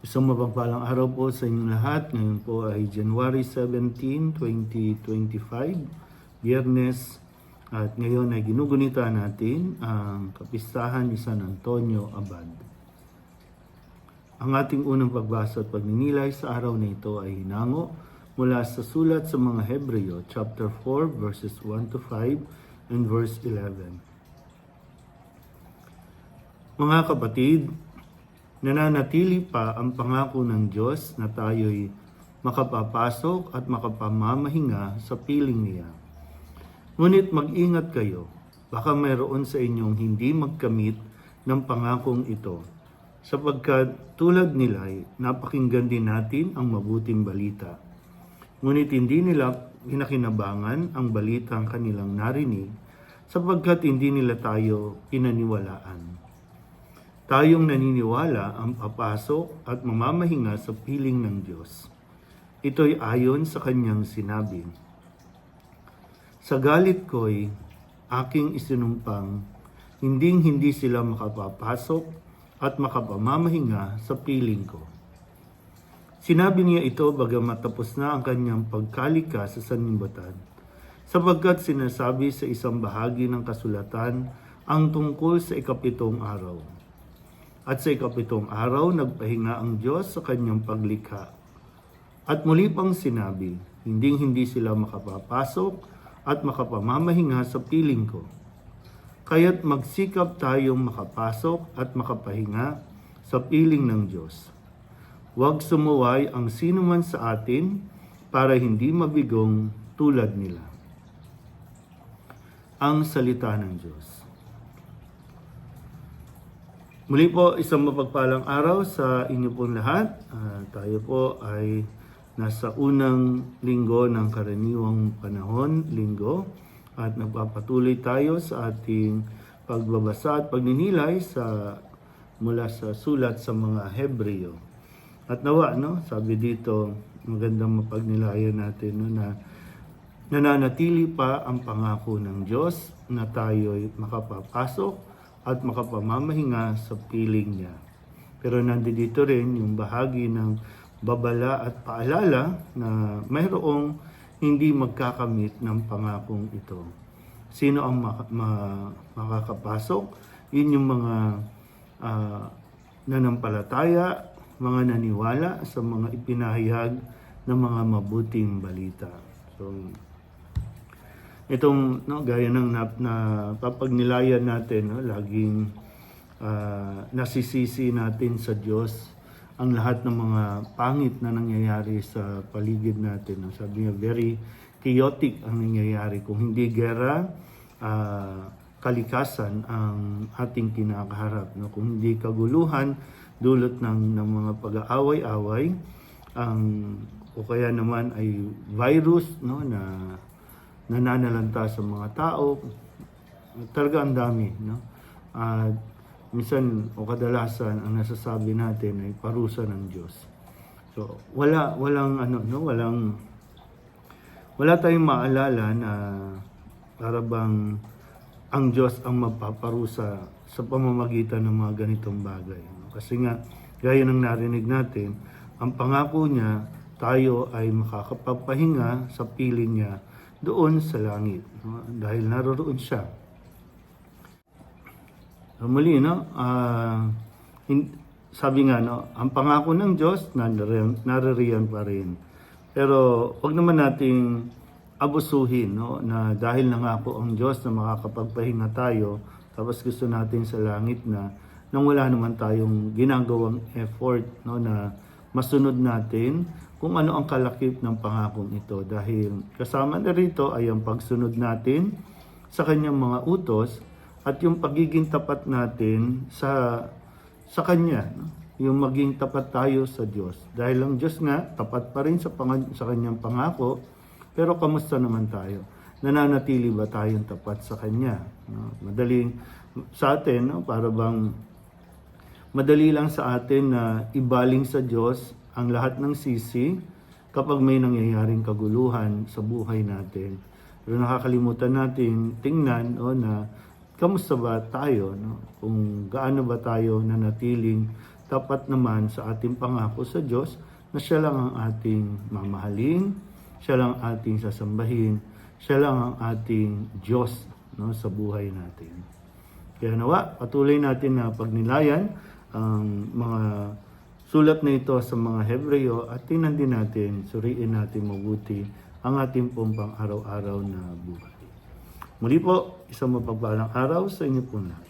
Isang mapagpalang araw po sa inyong lahat. Ngayon po ay January 17, 2025, Biyernes. At ngayon ay ginugunita natin ang kapistahan ni San Antonio Abad. Ang ating unang pagbasa at pagninilay sa araw na ito ay hinango mula sa sulat sa mga Hebreo, chapter 4, verses 1 to 5 and verse 11. Mga kapatid, nananatili pa ang pangako ng Diyos na tayo'y makapapasok at makapamamahinga sa piling niya. Ngunit mag-ingat kayo, baka mayroon sa inyong hindi magkamit ng pangakong ito, sapagkat tulad nila ay napakinggan din natin ang mabuting balita. Ngunit hindi nila hinakinabangan ang balitang kanilang narinig, sapagkat hindi nila tayo pinaniwalaan. Tayong naniniwala ang papasok at mamamahinga sa piling ng Diyos. Ito'y ayon sa kanyang sinabi. Sa galit ko'y aking isinumpang, hinding hindi sila makapapasok at makapamamahinga sa piling ko. Sinabi niya ito bagamat tapos na ang kanyang pagkalika sa sanlibutan, sapagkat sinasabi sa isang bahagi ng kasulatan ang tungkol sa ikapitong araw. At sa ikapitong araw, nagpahinga ang Diyos sa kanyang paglikha. At muli pang sinabi, hinding hindi sila makapapasok at makapamamahinga sa piling ko. Kaya't magsikap tayong makapasok at makapahinga sa piling ng Diyos. Huwag sumuway ang sino man sa atin para hindi mabigong tulad nila. Ang salita ng Diyos. Muli po, isang mapagpalang araw sa inyo pong lahat. Ah, tayo po ay nasa unang linggo ng karaniwang panahon, linggo, at nagpapatuloy tayo sa ating pagbabasa at pagninilay sa mula sa sulat sa mga Hebreo. At nawa, no, sabi dito, magandang mapagnilayan natin no, na nananatili pa ang pangako ng Diyos na tayo'y makapapasok at makapamamahinga sa piling niya. Pero nandito rin yung bahagi ng babala at paalala na mayroong hindi magkakamit ng pangakong ito. Sino ang ma- ma- makakapasok? Yun yung mga ah, nanampalataya, mga naniwala sa mga ipinahayag ng mga mabuting balita. So, itong no gaya ng na, na papagnilayan natin no laging ah, nasisisi natin sa Diyos ang lahat ng mga pangit na nangyayari sa paligid natin no? sabi niya very chaotic ang nangyayari kung hindi gera ah, kalikasan ang ating kinakaharap no kung hindi kaguluhan dulot ng ng mga pag-aaway-away ang o kaya naman ay virus no na nananalanta sa mga tao. Talaga ang dami, no? At minsan o kadalasan ang nasasabi natin ay parusa ng Diyos. So, wala walang ano, no, walang wala tayong maalala na para bang ang Diyos ang magpaparusa sa pamamagitan ng mga ganitong bagay. no? Kasi nga, gaya ng narinig natin, ang pangako niya, tayo ay makakapagpahinga sa piling niya doon sa langit. no? Dahil naroroon siya. So, muli, no? ah, hin- sabi nga, no? Ang pangako ng Diyos, naririyan, naririyan pa rin. Pero, wag naman nating abusuhin, no? Na dahil nangako ang Diyos na makakapagpahinga tayo, tapos gusto natin sa langit na nang wala naman tayong ginagawang effort, no? Na masunod natin kung ano ang kalakip ng pangakong ito. Dahil kasama na rito ay ang pagsunod natin sa kanyang mga utos at yung pagiging tapat natin sa sa kanya yung maging tapat tayo sa Diyos. Dahil ang Diyos nga tapat pa rin sa pang- sa kanyang pangako. Pero kamusta naman tayo? Nananatili ba tayong tapat sa kanya? No? madaling sa atin no? para bang madali lang sa atin na ibaling sa Diyos ang lahat ng sisi kapag may nangyayaring kaguluhan sa buhay natin. Pero nakakalimutan natin tingnan o na kamusta ba tayo, no? kung gaano ba tayo nanatiling tapat naman sa ating pangako sa Diyos na siya lang ang ating mamahalin, siya lang ang ating sasambahin, siya lang ang ating Diyos no, sa buhay natin. Kaya nawa, patuloy natin na pagnilayan ang mga sulat na ito sa mga Hebreo at tingnan din natin, suriin natin mabuti ang ating pong pang araw-araw na buhay. Muli po, isang mapagpalang araw sa inyo po lahat.